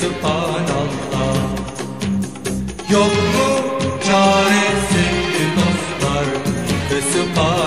Sübhanallah. Yok mu çaresi dostlar? Ve Sübhanallah